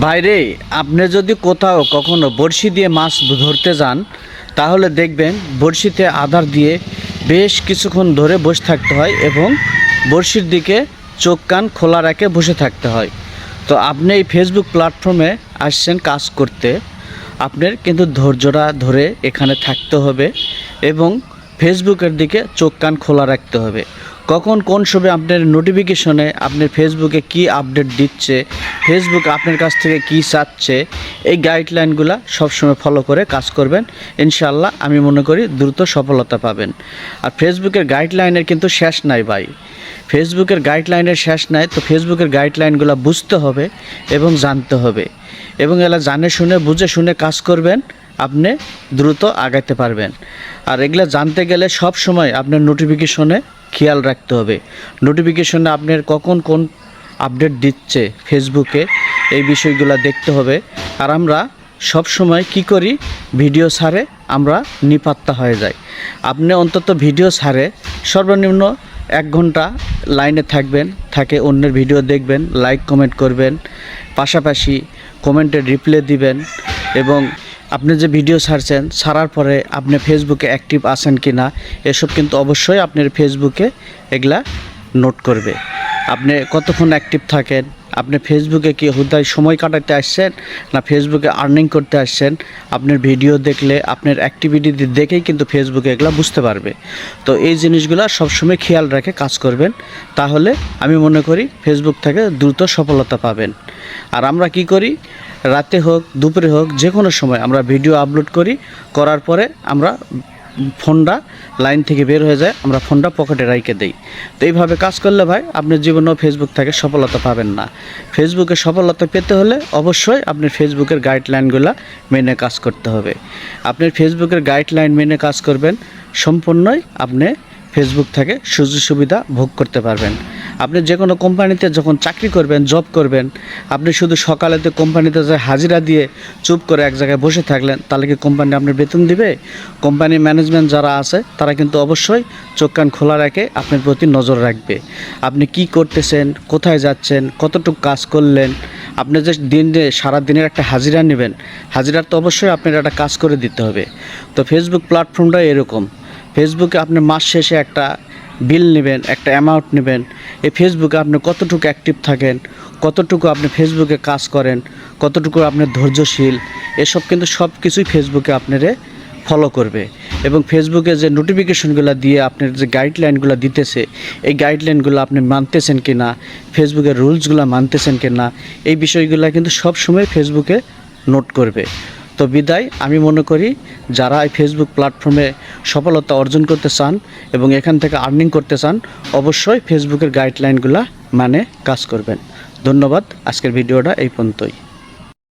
ভাইরে, আপনি যদি কোথাও কখনো বড়শি দিয়ে মাছ ধরতে যান, তাহলে দেখবেন বড়শিতে আধার দিয়ে বেশ কিছুক্ষণ ধরে বসে থাকতে হয় এবং বড়শির দিকে চোখ কান খোলা রেখে বসে থাকতে হয়। তো আপনি এই ফেসবুক প্ল্যাটফর্মে আসছেন কাজ করতে, আপনার কিন্তু ধৈর্যটা ধরে এখানে থাকতে হবে এবং ফেসবুকের দিকে চোখ কান খোলা রাখতে হবে। কখন কোন সময় আপনার নোটিফিকেশনে আপনার ফেসবুকে কি আপডেট দিচ্ছে ফেসবুক আপনার কাছ থেকে কি চাচ্ছে, এই গাইডলাইনগুলো সবসময় ফলো করে কাজ করবেন। ইনশাল্লাহ আমি মনে করি দ্রুত সফলতা পাবেন। আর ফেসবুকের গাইডলাইনের কিন্তু শেষ নাই ভাই। ফেসবুকের গাইডলাইনের শেষ নাই, তো ফেসবুকের গাইডলাইনগুলো বুঝতে হবে এবং জানতে হবে। এবং এলা জানে শুনে, বুঝে শুনে কাজ করবেন। আপনি দ্রুত আগাইতে পারবেন। আর এগুলো জানতে গেলে সব সময় আপনার নোটিফিকেশনে খেয়াল রাখতে হবে। নোটিফিকেশনে আপনার কখন কোন আপডেট দিচ্ছে ফেসবুকে এই বিষয়গুলো দেখতে হবে। আর আমরা সব সময় কি করি? ভিডিও ছাড়ে আমরা নিপাত্তা হয়ে যাই। আপনি অন্তত ভিডিও ছাড়ে সর্বনিম্ন এক ঘণ্টা লাইনে থাকবেন, থাকে অন্যের ভিডিও দেখবেন লাইক কমেন্ট করবেন। পাশাপাশি কমেন্টের রিপ্লাই দিবেন এবং আপনি যে ভিডিও ছাড়ছেন, ছাড়ার পরে আপনি ফেসবুকে অ্যাক্টিভ আছেন কি না এসব কিন্তু অবশ্যই আপনার ফেসবুকে এগুলা নোট করবে। আপনি কতক্ষণ অ্যাক্টিভ থাকেন, আপনি ফেসবুকে কি হুদায় সময় কাটাতে আসছেন, না ফেসবুকে আর্নিং করতে আসছেন, আপনার ভিডিও দেখলে, আপনার অ্যাক্টিভিটি দেখেই কিন্তু ফেসবুকে এগুলো বুঝতে পারবে। তো এই জিনিসগুলো সবসময় খেয়াল রেখে কাজ করবেন, তাহলে আমি মনে করি ফেসবুক থেকে দ্রুত সফলতা পাবেন। আর আমরা কি করি? রাতে হোক, দুপুরে হোক যে কোনো সময় আমরা ভিডিও আপলোড করি, করার পরে আমরা ফোনটা লাইন থেকে বের হয়ে যায়, আমরা ফোনটা পকেটে রাইকে দেই। তো এইভাবে কাজ করলে ভাই, আপনার জীবনেও ফেসবুক থেকে সফলতা পাবেন না। ফেসবুকে সফলতা পেতে হলে অবশ্যই আপনি ফেসবুকের গাইডলাইনগুলো মেনে কাজ করতে হবে। আপনি ফেসবুকের গাইডলাইন মেনে কাজ করবেন, সম্পূর্ণই আপনি ফেসবুক থেকে সুযোগ সুবিধা ভোগ করতে পারবেন। আপনি যে কোনো কোম্পানিতে যখন চাকরি করবেন জব করবেন, আপনি শুধু সকালেতে কোম্পানিতে যে হাজিরা দিয়ে চুপ করে এক জায়গায় বসে থাকলেন, তাহলে কি কোম্পানি আপনার বেতন দিবে? কোম্পানি ম্যানেজমেন্ট যারা আছে, তারা কিন্তু অবশ্যই চোখ কান খোলা রেখে আপনার প্রতি নজর রাখবে। আপনি কি করতেছেন, কোথায় যাচ্ছেন, কতটুকু কাজ করলেন, আপনি যে দিন সারা দিনের একটা হাজিরা নেবেন, হাজিরার তো অবশ্যই আপনার একটা কাজ করে দিতে হবে। তো ফেসবুক প্ল্যাটফর্মটা এরকম। ফেসবুকে আপনি মাস শেষে একটা বিল নেবেন, একটা অ্যামাউন্ট নেবেন। এই ফেসবুকে আপনি কতটুকু অ্যাক্টিভ থাকেন, কতটুকু আপনি ফেসবুকে কাজ করেন, কতটুকু আপনি ধৈর্যশীল, এসব কিন্তু সব কিছুই ফেসবুকে আপনারে ফলো করবে। এবং ফেসবুকে যে নোটিফিকেশনগুলো দিয়ে আপনার যে গাইডলাইনগুলো দিতেছে, এই গাইডলাইনগুলো আপনি মানতেছেন কি না ফেসবুকের রুলসগুলো মানতেছেন কি না এই বিষয়গুলো কিন্তু সব সময় ফেসবুকে নোট করবে। তো বিদায়, আমি মনে করি যারা এই ফেসবুক প্ল্যাটফর্মে সফলতা অর্জন করতে চান এবং এখান থেকে আর্নিং করতে চান, অবশ্যই ফেসবুকের গাইডলাইনগুলো মানে কাজ করবেন। ধন্যবাদ, আজকের ভিডিওটা এই পর্যন্তই।